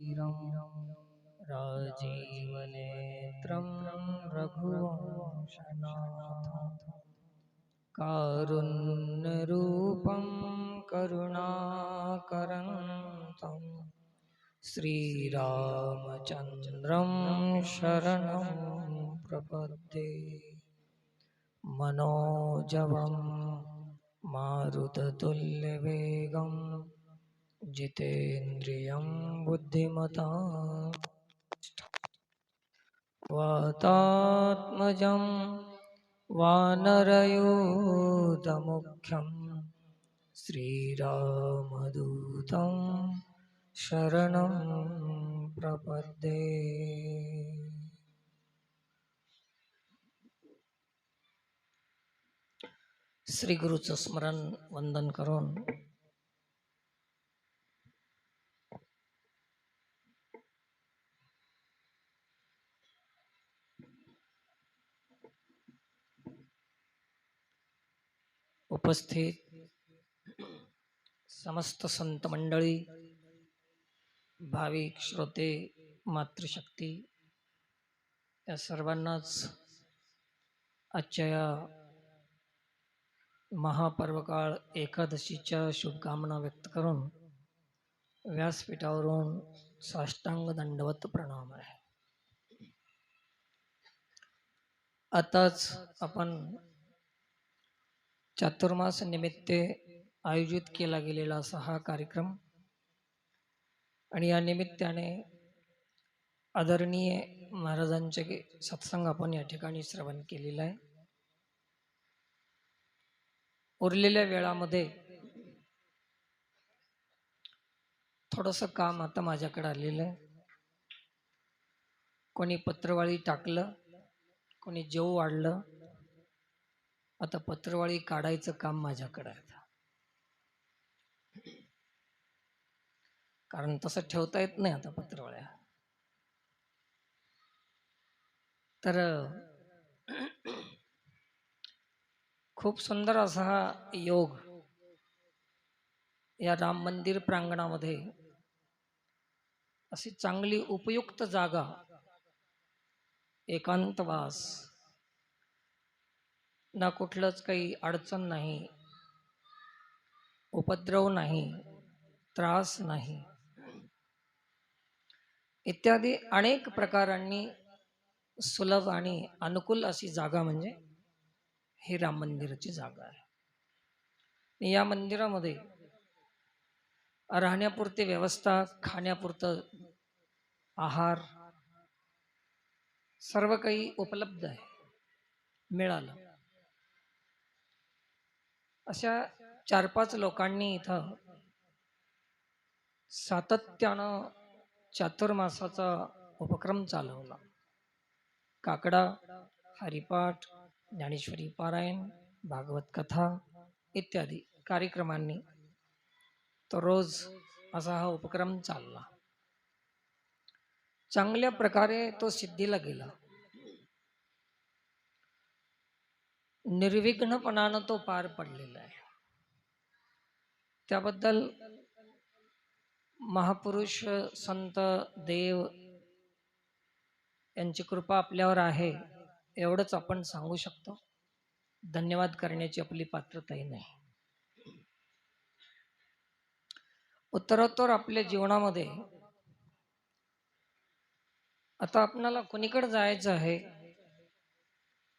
राजीवनेत्रं रघुवंशनाथ। कारुण्यरूपं करुणाकरन्तं श्रीरामचन्द्रं शरणं प्रपद्ये। मनोजवं मारुततुल्यवेगम् जितेन्द्रियं बुद्धिमता वातात्मजं वानरयूतमुख्यं श्रीरामदूतं शरणं प्रपद्ये। श्रीगुरुचं स्मरण वंदन करून उपस्थित समस्त संत मंडळी भाविक श्रोते मातृशक्ती या सर्वांनाच आजच्या या महापर्वकाळ एकादशीच्या शुभकामना व्यक्त करून व्यासपीठावरून साष्टांग दंडवत प्रणाम आहे. आताच आपण चातुर्मास निमित्ते आयोजित केला गेलेला असा हा कार्यक्रम. आणि या निमित्ताने आदरणीय महाराजांचे सत्संग आपण या ठिकाणी श्रवण केलेला आहे. उरलेल्या वेळामध्ये थोडंसं काम आता माझ्याकडे आलेलं आहे. कोणी पत्रवाळी टाकलं कोणी जेव वाढलं आता पत्रवाळी काढायचं काम माझ्याकडे आहे कारण तसं ठेवता येत नाही आता पत्रवाळ्या. तर खूप सुंदर असा हा योग या राम मंदिर प्रांगणामध्ये अशी चांगली उपयुक्त जागा एकांतवास ना कुठलंच काही अडचण नाही उपद्रव नाही त्रास नाही. इत्यादी अनेक प्रकारांनी सुलभ आणि अनुकूल अशी जागा म्हणजे ही राम मंदिराची जागा आहे. या मंदिरामध्ये राहण्यापुरती व्यवस्था खाण्यापुरतं आहार सर्व काही उपलब्ध आहे मिळालं. अशा चार पाच लोकांनी इथं सातत्यानं चातुर्मासाचा उपक्रम चालवला. काकडा हरिपाठ ज्ञानेश्वरी पारायण भागवत कथा इत्यादी कार्यक्रमांनी तो रोज असा हा उपक्रम चालला. चांगल्या प्रकारे तो सिद्धीला गेला. निर्विघ्नपणानं तो पार पडलेला आहे. त्याबद्दल महापुरुष संत देव यांची कृपा आपल्यावर आहे एवढंच आपण सांगू शकतो. धन्यवाद करण्याची आपली पात्रताही नाही. उत्तरोत्तर आपल्या जीवनामध्ये आता आपणाला कुणीकडे जायचं आहे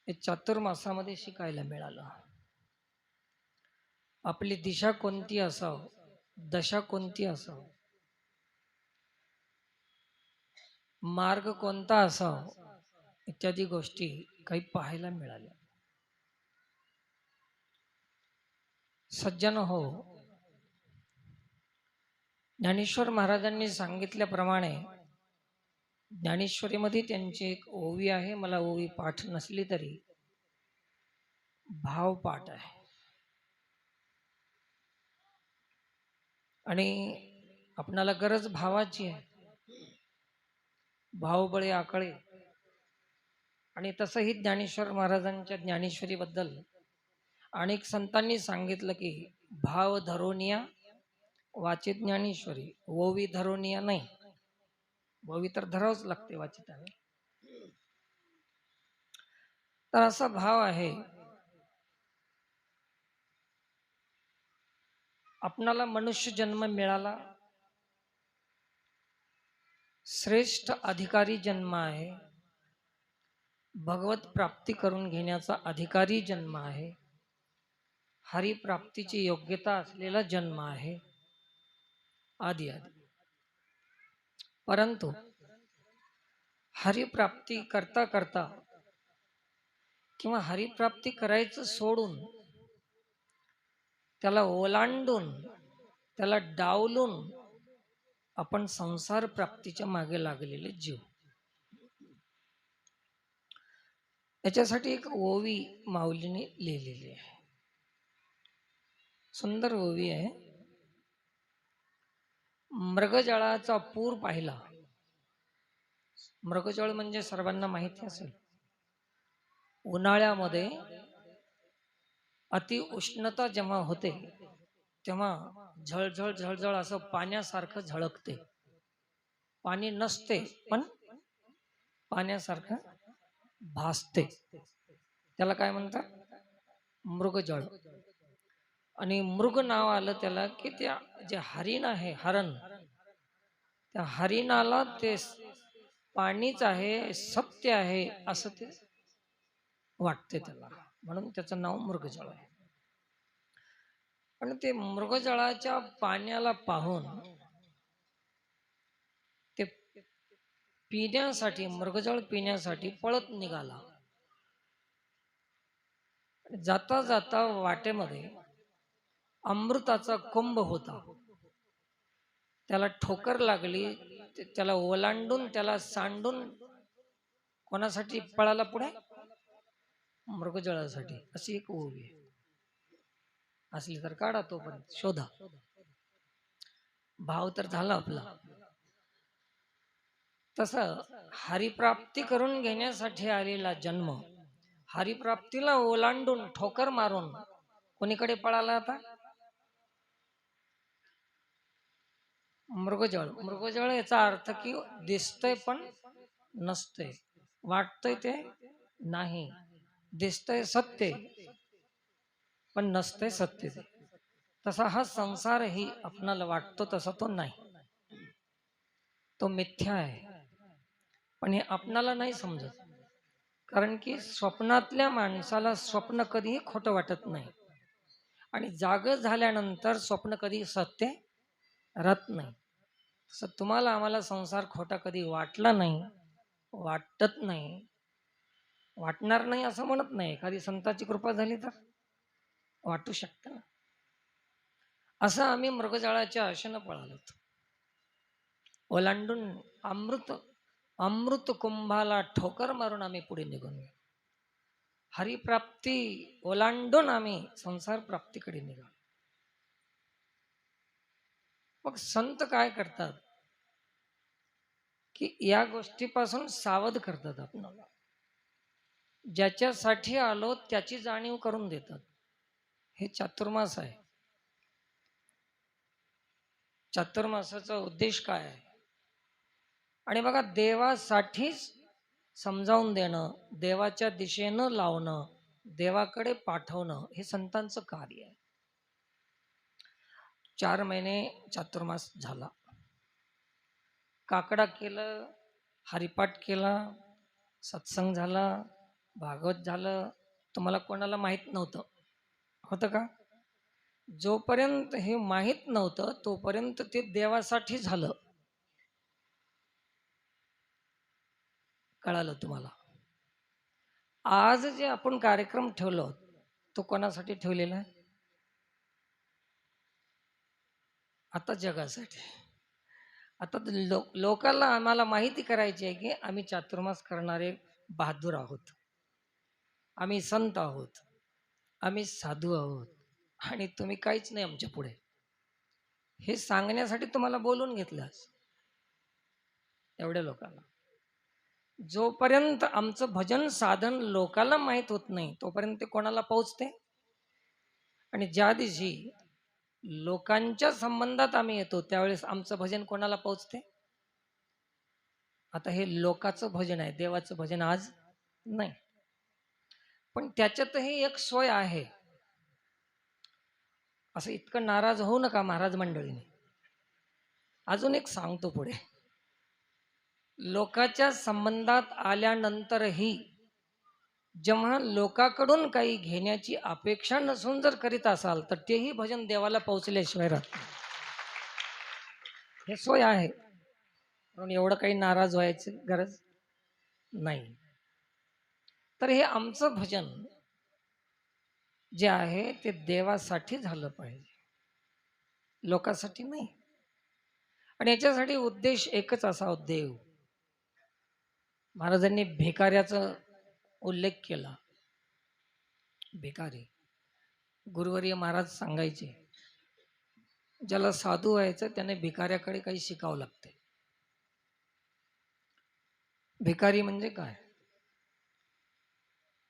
हे चातुर्मासामध्ये शिकायला मिळालं. आपली दिशा कोणती असाव? दशा कोणती असाव? मार्ग कोणता असाव? इत्यादी गोष्टी काही पाहायला मिळाल्या. सज्जन हो ज्ञानेश्वर महाराजांनी सांगितल्याप्रमाणे ज्ञानेश्वरीमध्ये त्यांची एक ओवी आहे. मला ओवी पाठ नसली तरी भाव पाठ आहे. आणि आपणाला गरज भावाची आहे. भावबळे आकळे. आणि तसंही ज्ञानेश्वर महाराजांच्या ज्ञानेश्वरीबद्दल अनेक संतांनी सांगितलं की भाव धरोनिया वाचित ज्ञानेश्वरी ओवी धरोनिया नाही. भवी तर धरावंच लागते वाचिताने तर असा भाव आहे. आपणाला मनुष्य जन्म मिळाला. श्रेष्ठ अधिकारी जन्म आहे. भगवत प्राप्ती करून घेण्याचा अधिकारी जन्म आहे. हरिप्राप्तीची योग्यता असलेला जन्म आहे. आदी आदी. परंतु हरिप्राप्ती करता करता किंवा हरिप्राप्ती करायचं सोडून त्याला ओलांडून त्याला डावलून आपण संसार प्राप्तीच्या मागे लागलेले जीव. याच्यासाठी एक ओवी माऊलीने लिहिलेली आहे. सुंदर ओवी आहे. मृगजळाचा पूर पाहिला. मृगजळ म्हणजे सर्वांना माहिती असेल. उन्हाळ्यामध्ये अति उष्णता जेव्हा होते तेव्हा झळझळ झळझळ असं पाण्यासारखं झळकते. पाणी नसते पण पाण्यासारखं भासते. त्याला काय म्हणतात? मृगजळ. आणि मृग नाव आलं त्याला की त्या जे हरिण आहे हरण त्या हरिणाला ते पाणीच आहे सत्य आहे असं ते वाटते त्याला. म्हणून त्याचं नाव मृगजळ आहे. पण ते मृगजळाच्या पाण्याला पाहून ते पिण्यासाठी मृगजळ पिण्यासाठी पळत निघाला. जाता जाता वाटेमध्ये अमृताचा कुंभ होता. त्याला ठोकर लागली त्याला ओलांडून त्याला सांडून कोणासाठी पळाला पुढे? मृगजळासाठी. अशी एक ओवी आहे. असली तर काढा तोपर्यंत. शोधा. भाव तर झाला आपला. तस हरिप्राप्ती करून घेण्यासाठी आलेला जन्म हरिप्राप्तीला ओलांडून ठोकर मारून कोणीकडे पळाला आता? मृगजळ. मृगजळ याचा अर्थ की दिसतंय पण नसतंय. वाटतंय ते नाही. दिसतंय सत्य. पण नसतंय सत्य. ते तसा हा संसारही आपणाला वाटतो तसा तो नाही. तो मिथ्या आहे. पण हे आपणाला नाही समजत. कारण की स्वप्नातल्या माणसाला स्वप्न कधीही खोटं वाटत नाही. आणि जाग झाल्यानंतर स्वप्न कधी सत्य राहत नाही. तसं तुम्हाला आम्हाला संसार खोटा कधी वाटला नाही वाटत नाही. वाटणार नाही असं म्हणत नाही. एखादी संताची कृपा झाली तर वाटू शकतं ना. असं आम्ही मृगजाळाच्या आशेनं पळालो ओलांडून अमृत अमृत कुंभाला ठोकर मारून आम्ही पुढे निघून गेलो. हरिप्राप्ती ओलांडून आम्ही संसार प्राप्तीकडे निघालो. मग संत काय करतात? की या गोष्टीपासून सावध करतात आपणाला ज्याच्यासाठी आलो त्याची जाणीव करून देतात. हे चातुर्मास आहे. चातुर्मासाचा उद्देश काय आहे? आणि बघा देवासाठीच समजावून देणं देवाच्या दिशेनं लावणं देवाकडे पाठवणं हे संतांचं कार्य आहे. चार महिने चातुर्मास झाला. काकडा केलं हरिपाठ केला सत्संग झाला भागवत झालं तुम्हाला कोणाला माहीत नव्हतं? होतं का? जोपर्यंत हे माहीत नव्हतं तोपर्यंत ते देवासाठी झालं. कळालं तुम्हाला? आज जे आपण कार्यक्रम ठेवलो तो कोणासाठी ठेवलेला आहे? आता जगासाठी. आता लो लोकांना आम्हाला माहिती करायची आहे की आम्ही चातुर्मास करणारे बहादूर आहोत. आम्ही संत आहोत. आम्ही साधू आहोत. आणि तुम्ही काहीच नाही आमच्या पुढे. हे सांगण्यासाठी तुम्हाला बोलून घेतलं एवढ्या लोकांना. जोपर्यंत आमचं भजन साधन लोकांना माहीत होत नाही तोपर्यंत ते कोणाला पोहोचते? आणि ज्या दिवशी लोकांच्या संबंधात आम्ही येतो त्यावेळेस आमचं भजन कोणाला पोहोचते? आता हे लोकाचं भजन आहे देवाचं भजन आज नाही. पण त्याच्यातही एक सोय आहे. असं इतकं नाराज होऊ नका महाराज मंडळीने. अजून एक सांगतो पुढे. लोकाच्या संबंधात आल्यानंतरही जेव्हा लोकाकडून काही घेण्याची अपेक्षा नसून जर करीत असाल तर तेही भजन देवाला पोहोचल्याशिवाय राहत हे सोय आहे. म्हणून एवढं काही नाराज व्हायची गरज नाही. तर हे आमचं भजन जे आहे ते देवासाठी झालं पाहिजे. लोकांसाठी नाही. आणि याच्यासाठी उद्देश एकच असा देव. महाराजांनी भिकाऱ्याचं उल्लेख केला. भिकारी. गुरुवर्य महाराज सांगायचे ज्याला साधू व्हायचं त्याने भिकाऱ्याकडे काही शिकावं लागते. भिकारी म्हणजे काय?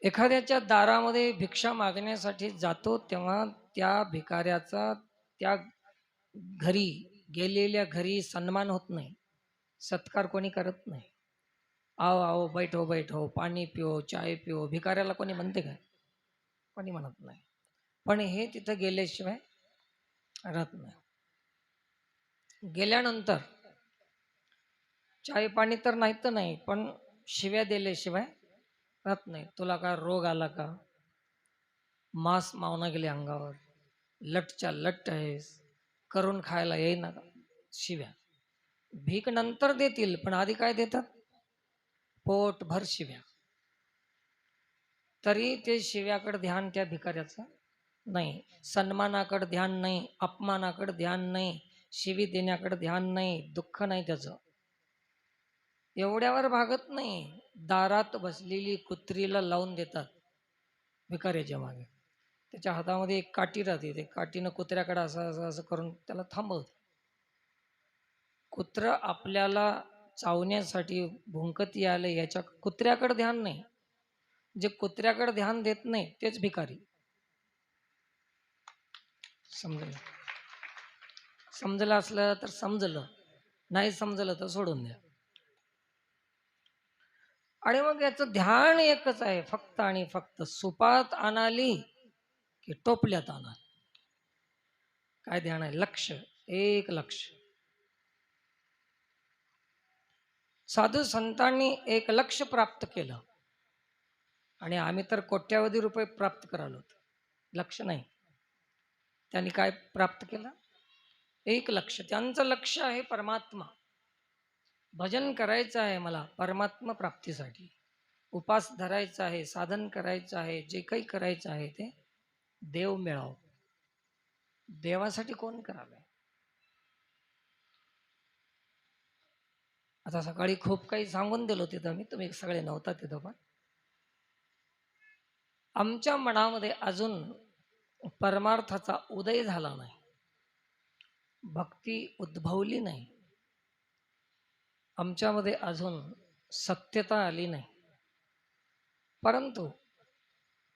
एखाद्याच्या दारामध्ये भिक्षा मागण्यासाठी जातो तेव्हा त्या भिकाऱ्याचा त्या घरी गेलेल्या घरी सन्मान होत नाही. सत्कार कोणी करत नाही. आओ आओ बैठो बैठो पाणी पिओ चाय पिओ भिकाऱ्याला कोणी म्हणते काय? कोणी म्हणत नाही. पण हे तिथं गेल्याशिवाय राहत नाही. गेल्यानंतर चाय पाणी तर नाही तर नाही पण शिव्या दिल्याशिवाय राहत नाही. तुला का रोग आला का? मांस मावना गेले अंगावर. लटच्या लट्ट आहेस. करून खायला येईना का? शिव्या. भीक नंतर देतील पण आधी काय देतात? पोट भर शिव्या. तरी ते शिव्याकडे ध्यान त्या भिकाऱ्याचं नाही. सन्मानाकडे ध्यान नाही अपमानाकडे ध्यान नाही शिवी देण्याकडे ध्यान नाही दुःख नाही त्याचं. एवढ्यावर भागत नाही. दारात बसलेली कुत्रीला लावून देतात भिकाऱ्याच्या मागे. त्याच्या हातामध्ये एक काठी राहते. ते काठीनं कुत्र्याकडे असं असं असं करून त्याला थांबवते. कुत्र आपल्याला चावण्यासाठी भुंकत यायला याच्या कुत्र्याकडे ध्यान नाही. जे कुत्र्याकडे ध्यान देत नाही तेच भिकारी. समजलं? समजलं असलं तर समजलं. नाही समजलं तर सोडून द्या. आणि मग याचं ध्यान एकच आहे. फक्त आणि फक्त सुपात आणाली की टोपल्यात आणाली. काय ध्यान आहे? लक्ष. एक लक्ष. साधू संतांनी एक लक्ष प्राप्त केलं. आणि आम्ही तर कोट्यावधी रुपये प्राप्त करालो लक्ष नाही. त्यांनी काय प्राप्त केलं? एक लक्ष. त्यांचं लक्ष आहे परमात्मा. भजन करायचं आहे मला परमात्मा प्राप्तीसाठी. उपास धरायचा आहे साधन करायचं आहे जे काही करायचं आहे ते देव मिळावं. देवासाठी कोण करावे? आता सकाळी खूप काही सांगून दिलो तिथं मी तुम्ही सगळे नव्हता तिथं पण. आमच्या मनामध्ये अजून परमार्थाचा उदय झाला नाही. भक्ती उद्भवली नाही. आमच्यामध्ये अजून सत्यता आली नाही. परंतु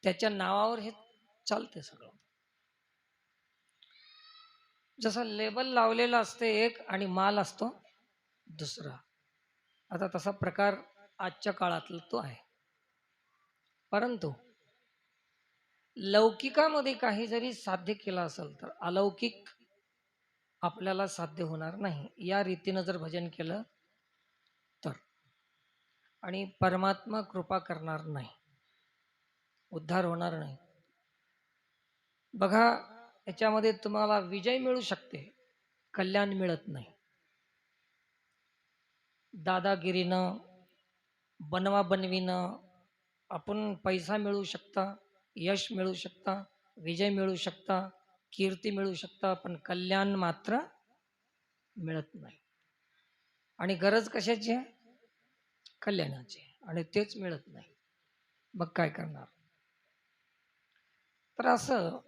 त्याच्या नावावर हे चालते सगळं. जसं लेबल लावलेलं असते एक आणि माल असतो दुसरा. आता तसा प्रकार आजच्या काळातला तो आहे. परंतु लौकिकामध्ये काही जरी साध्य केलं असेल तर अलौकिक आपल्याला साध्य होणार नाही. या रीतीनं जर भजन केलं तर. आणि परमात्मा कृपा करणार नाही. उद्धार होणार नाही. बघा याच्यामध्ये तुम्हाला विजय मिळू शकते. कल्याण मिळत नाही. दादागिरीनं बनवा बनवीनं आपण पैसा मिळू शकता यश मिळू शकता विजय मिळू शकता कीर्ती मिळू शकता पण कल्याण मात्र मिळत नाही. आणि गरज कशाची आहे? कल्याणाची आणि तेच मिळत नाही. मग काय करणार? तर असं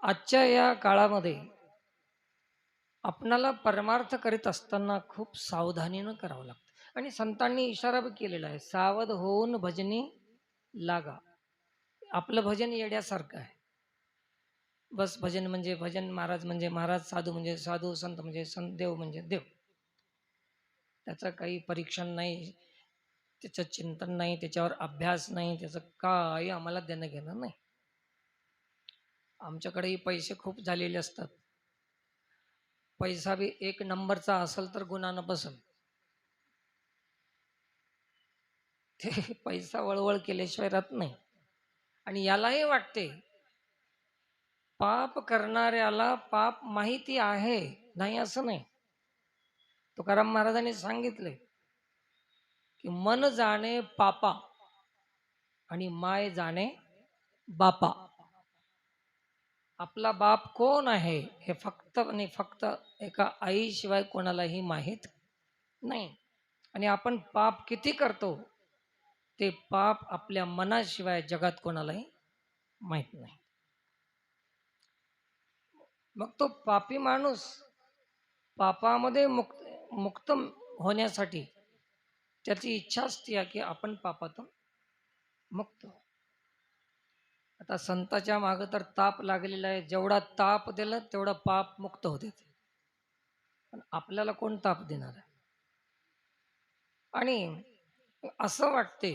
आजच्या या काळामध्ये आपणाला परमार्थ करीत असताना खूप सावधानीनं करावं लागतं. आणि संतांनी इशारा केलेला आहे सावध होऊन भजनी लागा. आपलं भजन येड्यासारखं आहे. बस भजन म्हणजे भजन महाराज म्हणजे महाराज साधू म्हणजे साधू संत म्हणजे संत देव म्हणजे देव. त्याचं काही परीक्षण नाही त्याचं चिंतन नाही त्याच्यावर अभ्यास नाही त्याचं काही आम्हाला देणं घेणं नाही. आमच्याकडेही पैसे खूप झालेले असतात. पैसा बी एक नंबरचा असेल तर गुन्हानं बसल. ते पैसा वळवळ केल्याशिवाय राहत नाही. आणि यालाही वाटते पाप करणाऱ्याला पाप माहिती आहे नाही असं नाही. तुकाराम महाराजांनी सांगितले की मन जाणे पापा आणि माय जाणे बापा. आपला बाप कोण आहे हे फक्त आणि फक्त एका आईशिवाय कोणालाही माहीत नाही आणि आपण पाप किती करतो ते पाप आपल्या मनाशिवाय जगात कोणालाही माहीत नाही मग तो पापी माणूस पापामध्ये मुक्त मुक्त होण्यासाठी त्याची इच्छा असते की आपण पापातून मुक्त हो. आता संताच्या मागं तर ताप लागलेला आहे. जेवढा ताप दिला तेवढा पाप मुक्त होते पण आपल्याला कोण ताप देणार आहे? आणि असं वाटते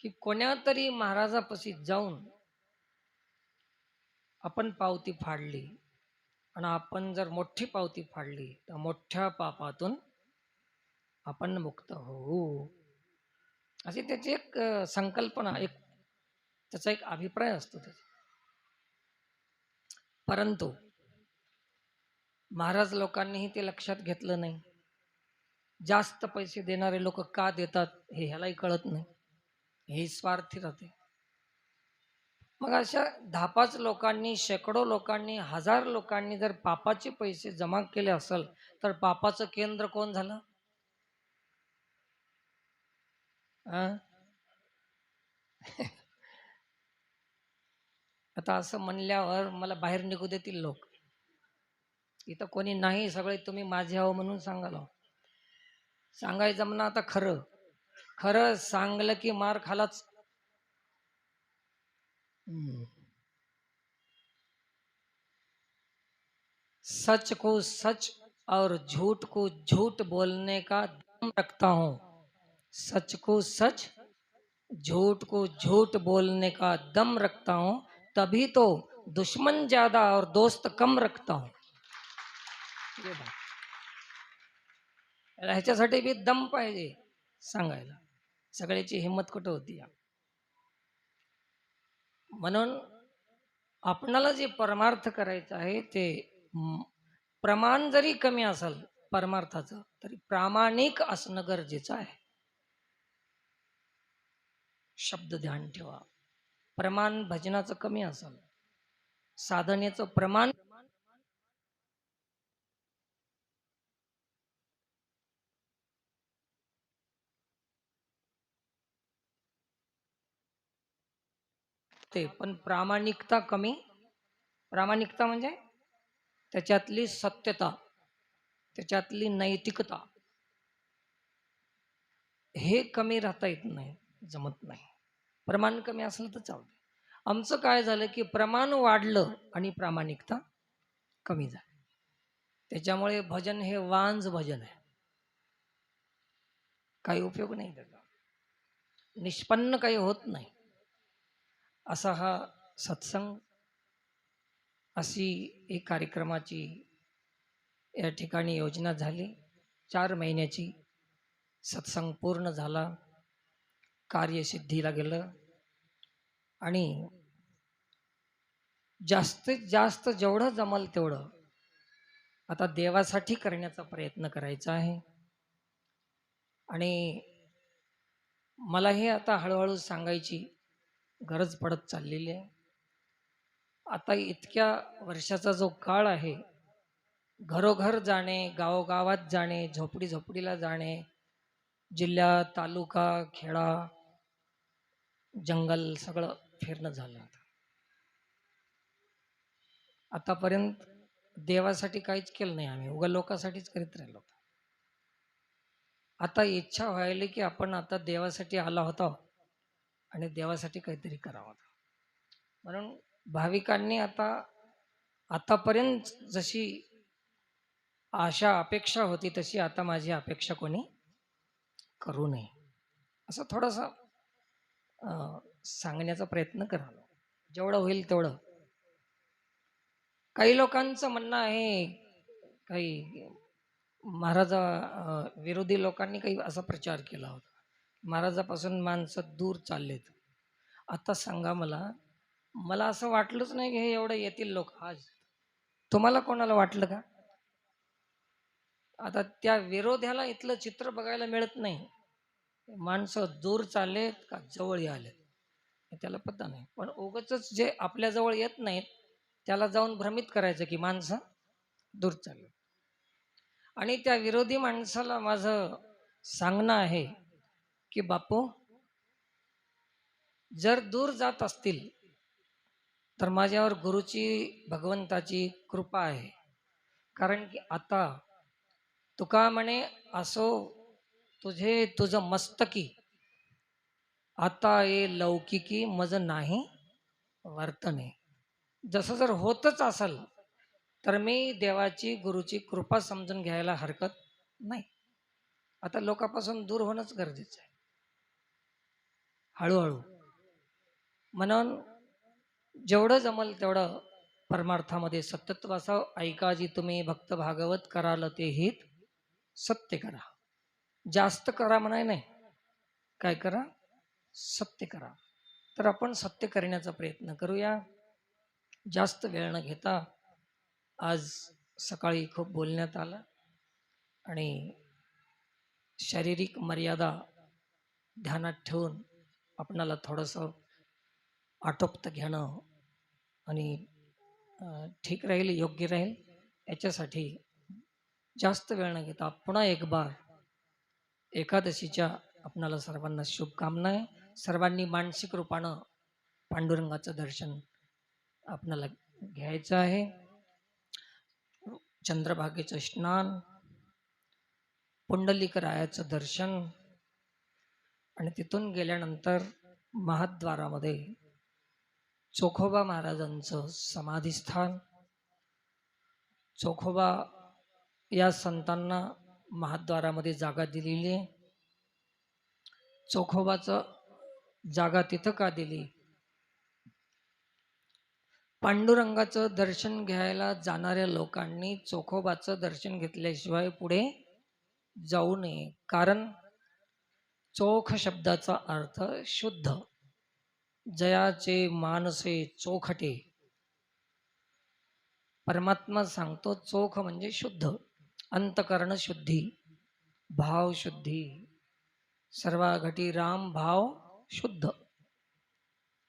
की कोण्या तरी महाराजापाशी जाऊन आपण पावती फाडली. आणि आपण जर मोठी पावती फाडली तर मोठ्या पापातून आपण मुक्त होऊ. अशी त्याची एक संकल्पना एक त्याचा एक अभिप्राय असतो त्याचा. परंतु महाराज लोकांनीही ते लक्षात घेतलं नाही. जास्त पैसे देणारे लोक का देतात हे ह्यालाही कळत नाही. हे स्वार्थी राहते. मग अशा दहा पाच लोकांनी शेकडो लोकांनी हजार लोकांनी जर पापाचे पैसे जमा केले असेल तर पापाचं केंद्र कोण झालं? आता असं म्हणल्यावर मला बाहेर निघू देतील लोक. इथं कोणी नाही सगळे तुम्ही माझे आहो म्हणून सांगाल सांगायचं म्हणा आता खरं. खरं सांगलं की मार खालाच. सच को सच और झूठ को झूठ बोलने का दम रखता हूं। सच को सच झूठ को झूठ बोलने का दम रखता हूं। तभी तो दुश्मन ज्यादा और दोस्त कम रखता हूं। ह्याच्यासाठी बी दम पाहिजे सांगायला. सगळ्याची हिंमत कुठं होती म्हणून आपणाला जे परमार्थ करायचं आहे ते प्रमाण जरी कमी असेल परमार्थाचं तरी प्रामाणिक असणं गरजेचं आहे. शब्द ध्यान ठेवा. प्रमाण भजनाचं कमी असेल साधनेचं प्रमाण ते पण प्रामाणिकता कमी. प्रामाणिकता म्हणजे त्याच्यातली सत्यता त्याच्यातली नैतिकता हे कमी राहता येत नाही जमत नाही. प्रमाण कमी असलं तर चालतं आमचं काय झालं की प्रमाण वाढलं आणि प्रामाणिकता कमी झाली. त्याच्यामुळे भजन हे वांज भजन आहे. काही उपयोग नाही त्याचा. निष्पन्न काही होत नाही. असा हा सत्संग अशी एक कार्यक्रमाची या ठिकाणी योजना झाली. चार महिन्याची सत्संग पूर्ण झाला. कार्यसिद्धीला गेलं. आणि जास्तीत जास्त जेवढं जमल तेवढं आता देवासाठी करण्याचा प्रयत्न करायचा आहे. आणि मला हे आता हळूहळू सांगायची गरज पडत चाललेली आहे. आता इतक्या वर्षाचा जो काळ आहे घरोघर जाणे गावोगावात जाणे झोपडी झोपडीला जाणे जिल्हा तालुका खेडा जंगल सगळं फिरणं झालं आतापर्यंत देवासाठी काहीच केलं नाही आम्ही. उगा लोकांसाठीच करीत राहिलो आता इच्छा व्हायली की आपण आता देवासाठी आला होता आणि देवासाठी काहीतरी करावं म्हणून भाविकांनी आता आतापर्यंत जशी आशा अपेक्षा होती तशी आता माझी अपेक्षा कोणी करू नये. असं थोडंसं सांगण्याचा प्रयत्न करावा. जेवढं होईल तेवढं. काही लोकांचं म्हणणं आहे काही महाराजा विरोधी लोकांनी काही असा प्रचार केला होता. महाराजापासून माणसं दूर चाललेत. आता सांगा मला मला असं वाटलंच नाही की हे एवढं येतील लोक आज. तुम्हाला कोणाला वाटलं का? आता त्या विरोध्याला इथलं चित्र बघायला मिळत नाही. माणसं दूर चाललेत का जवळ आलेत हे त्याला पत्ता नाही. पण उगच जे आपल्याजवळ येत नाहीत त्याला जाऊन भ्रमित करायचं की माणसं दूर चालले आणि त्या विरोधी माणसाला माझं सांगणं आहे की बापू जर दूर जात असतील तर माझ्यावर गुरुची भगवंताची कृपा आहे. कारण की आता तुका म्हणे असो तुझे तुझं मस्तकी. आता ये लौकिकी मज नाही वर्तने जसं जर होतच असेल तर मी देवाची गुरुची कृपा समजून घ्यायला हरकत नाही. आता लोकांपासून दूर होणंच गरजेचं आहे. हळूहळू. म्हणून जेवढं जमल तेवढं परमार्थामध्ये सत्यत्व ऐका जी तुम्ही भक्त भागवत कराल ते हित सत्य करा. जास्त करा म्हणाय नाही. काय करा? सत्य करा. तर आपण सत्य करण्याचा प्रयत्न करूया. जास्त वेळ न घेता आज सकाळी खूप बोलण्यात आलं आणि शारीरिक मर्यादा ध्यानात ठेवून आपणाला थोडंसं आटोपतं घेणं आणि ठीक राहील योग्य राहील याच्यासाठी जास्त वेळ न घेता पुन्हा एक बार एकादशीच्या आपणाला सर्वांना शुभकामना आहे. सर्वांनी मानसिक रूपानं पांडुरंगाचं दर्शन आपणाला घ्यायचं आहे. चंद्रभागेचं स्नान पुंडलिक रायाचं दर्शन आणि तिथून गेल्यानंतर महाद्वारामध्ये चोखोबा महाराजांचं समाधीस्थान चोखोबा या संतांना महाद्वारामध्ये जागा दिलेली आहे. चोखोबाचं जागा तिथं का दिली? पांडुरंगाचं दर्शन घ्यायला जाणाऱ्या लोकांनी चोखोबाचं दर्शन घेतल्याशिवाय पुढे जाऊ नये. कारण चोख शब्दाचा अर्थ शुद्ध. जयाचे मानसे चोखटे. परमात्मा सांगतो चोख म्हणजे शुद्ध. अंतकरण शुद्धी भाव शुद्धी सर्वाघटी राम भाव शुद्ध.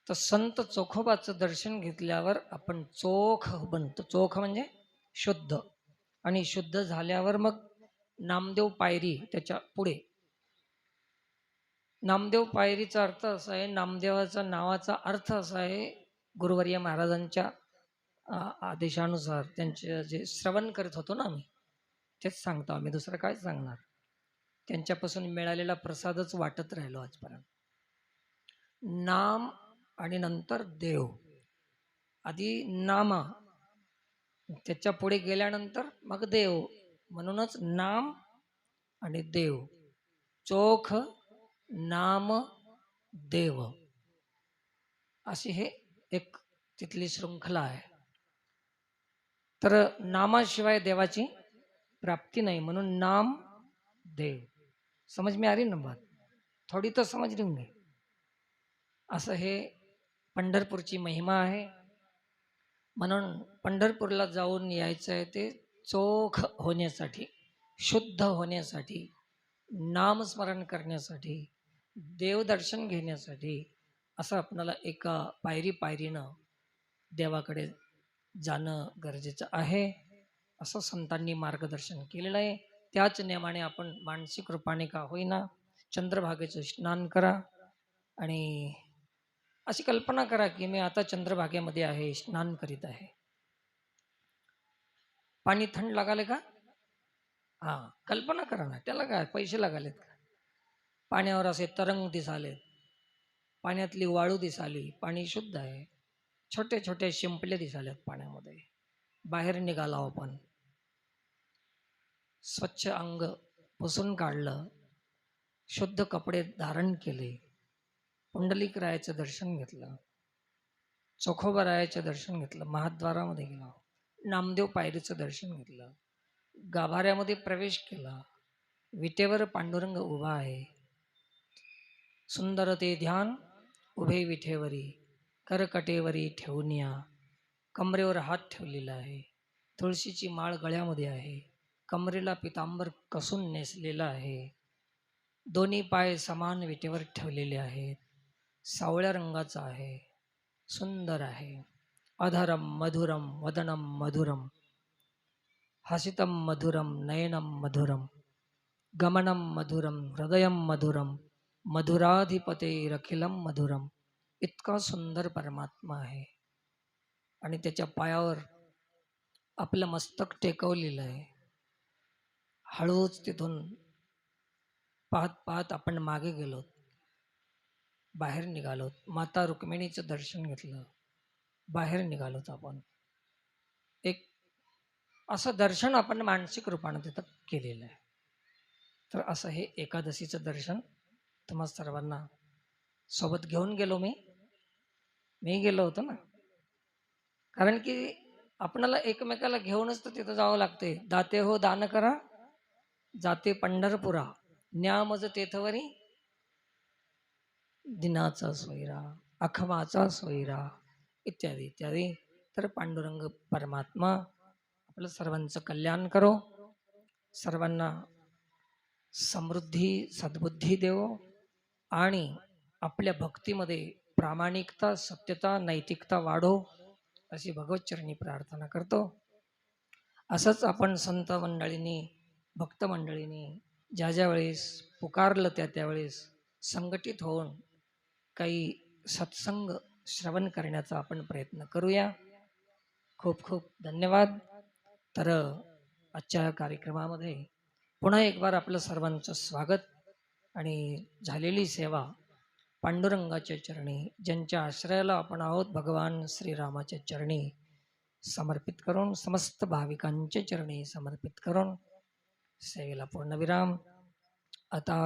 तर संत चोखोबाचं दर्शन घेतल्यावर आपण चोख बनतो. चोख म्हणजे शुद्ध. आणि शुद्ध झाल्यावर मग नामदेव पायरी त्याच्या पुढे. नामदेव पायरीचा अर्थ असा आहे नामदेवाचा नावाचा अर्थ असा आहे गुरुवर्य महाराजांच्या आदेशानुसार त्यांचे जे श्रवण करत होतो ना आम्ही तेच सांगतो आम्ही. दुसरं काय सांगणार? त्यांच्यापासून मिळालेला प्रसादच वाटत राहिलो आजपर्यंत. नाम आणि नंतर देव. आधी नामा. त्याच्या पुढे गेल्यानंतर मग देव. म्हणूनच नाम आणि देव. चोख नाम देव. अशी हे एक तिथली शृंखला आहे. तर नामाशिवाय देवाची प्राप्ती नाही म्हणून नाम देव समज मी आली ना बात. थोडी तर समज लिहून घे. असं हे पंढरपूरची महिमा आहे. म्हणून पंढरपूरला जाऊन यायचं आहे ते चोख होण्यासाठी शुद्ध होण्यासाठी नामस्मरण करण्यासाठी देवदर्शन घेण्यासाठी असं आपणाला एका पायरी पायरीनं देवाकडे जाणं गरजेचं आहे. असं संतांनी मार्गदर्शन केलेलं आहे. त्याच नियमाने आपण मानसिक रूपाने का होईना चंद्रभागेचं स्नान करा आणि अशी कल्पना करा की मी आता चंद्रभागेमध्ये आहे स्नान करीत आहे. पाणी थंड लागाले का? हा कल्पना करा ना त्याला काय पैसे लागालेत का? पाण्यावर असे तरंग दिसालेत. पाण्यातली वाळू दिसाली पाणी शुद्ध आहे. छोटे छोटे शिंपले दिसालेत पाण्यामध्ये. बाहेर निघाला आपण. स्वच्छ अंग पुसून काढलं शुद्ध कपडे धारण केले पुंडलिक रायाचं दर्शन घेतलं चोखोबा रायाचं दर्शन घेतलं महाद्वारामध्ये गेलो. नामदेव पायरीचं दर्शन घेतलं. गाभाऱ्यामध्ये प्रवेश केला. विटेवर पांडुरंग उभा आहे. सुंदर ते ध्यान उभे विठेवरी करकटेवरी ठेवून या. कमरेवर हात ठेवलेला आहे. तुळशीची माळ गळ्यामध्ये आहे. कमरेला पितांबर कसून नेसलेला आहे. दोन्ही पाय समान विटेवर ठेवलेले आहेत. सावळ्या रंगाचा आहे. सुंदर आहे. अधरम मधुरम वदनम मधुरम हसितम मधुरम नयनम मधुरम गमनम मधुरम हृदयम मधुरम मधुराधिपते रखिलम मधुरम. इतका सुंदर परमात्मा आहे. आणि त्याच्या पायावर आपलं मस्तक टेकवलेलं आहे. हळूच तिथून पाहत पाहत आपण मागे गेलो बाहेर निघालो माता रुक्मिणीचं दर्शन घेतलं. बाहेर निघालोत आपण. एक असं दर्शन आपण मानसिक रूपानं तिथं केलेलं आहे. तर असं हे एकादशीचं दर्शन तुम्हा सर्वांना सोबत घेऊन गेलो मी. मी गेलो होतो ना. कारण की आपणाला एकमेकाला घेऊनच तर तिथं जावं लागते दाते हो दान करा. जाते पंढरपुरा. न्यामज तेथवरी दिनाचा सोयरा अखमाचा सोयरा इत्यादी इत्यादी. तर पांडुरंग परमात्मा आपलं सर्वांचं कल्याण करो. सर्वांना समृद्धी सद्बुद्धी देवो आणि आपल्या भक्तीमध्ये प्रामाणिकता सत्यता नैतिकता वाढो अशी भगवतचरणी प्रार्थना करतो. असंच आपण संत मंडळींनी भक्त मंडळींनी ज्या ज्या वेळेस पुकारलं त्या त्यावेळेस संघटित होऊन काही सत्संग श्रवण करण्याचा आपण प्रयत्न करूया. खूप खूप धन्यवाद. तर आजच्या कार्यक्रमामध्ये पुन्हा एक बार आपलं सर्वांचं स्वागत आणि झालेली सेवा पांडुरंगाच्या चरणी ज्यांच्या आश्रयाला आपण आहोत भगवान श्रीरामाच्या चरणी समर्पित करून समस्त भाविकांच्या चरणी समर्पित करून सेवेला पूर्णविराम आता